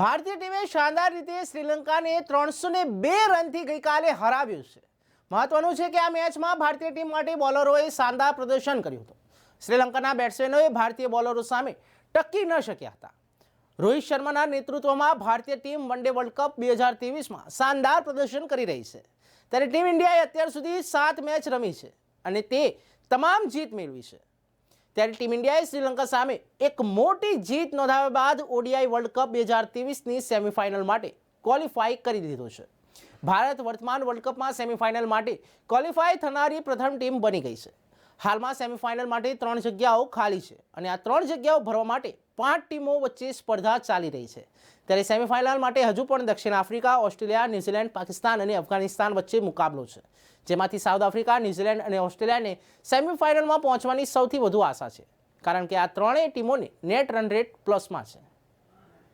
ભારતીય ટીમે શાનદાર રીતે શ્રીલંકાને ત્રણસો ને બે રનથી ગઈકાલે હરાવ્યું છે. મહત્વનું છે કે આ મેચમાં ભારતીય ટીમ માટે બોલરોએ શાનદાર પ્રદર્શન કર્યું હતું. શ્રીલંકાના બેટ્સમેનોએ ભારતીય બોલરો સામે ટકી ન શક્યા હતા. રોહિત શર્માના નેતૃત્વમાં ભારતીય team one day world cup બે હજાર ત્રેવીસમાં શાનદાર પ્રદર્શન કરી રહી છે. ત્યારે ટીમ ઇન્ડિયાએ અત્યાર સુધી સાત મેચ રમી છે અને તે તમામ જીત મેળવી છે. ત્યારે ટીમ ઇન્ડિયાએ શ્રીલંકા સામે એક મોટી જીત નોંધાવ્યા બાદ ઓડીઆઈ વર્લ્ડ કપ બે હજાર ત્રેવીસની સેમિફાઇનલ માટે ક્વોલિફાય કરી દીધો છે. ભારત વર્તમાન વર્લ્ડ કપમાં સેમિફાઇનલ માટે ક્વોલિફાય થનારી પ્રથમ ટીમ બની ગઈ છે. હાલમાં સેમિફાઇનલ માટે ત્રણ જગ્યાઓ ખાલી છે અને આ ત્રણ જગ્યાઓ ભરવા માટે પાંચ ટીમો વચ્ચે સ્પર્ધા ચાલી રહી છે. ત્યારે સેમિફાઇનલ માટે હજુ પણ દક્ષિણ આફ્રિકા, ઓસ્ટ્રેલિયા, ન્યૂઝીલેન્ડ, પાકિસ્તાન અને અફઘાનિસ્તાન વચ્ચે મુકાબલો છે. જેમાંથી સાઉથ આફ્રિકા, ન્યૂઝીલેન્ડ અને ઓસ્ટ્રેલિયાને સેમિફાઇનલમાં પહોંચવાની સૌથી વધુ આશા છે. કારણ કે આ ત્રણેય ટીમોને નેટ રન રેટ પ્લસમાં છે.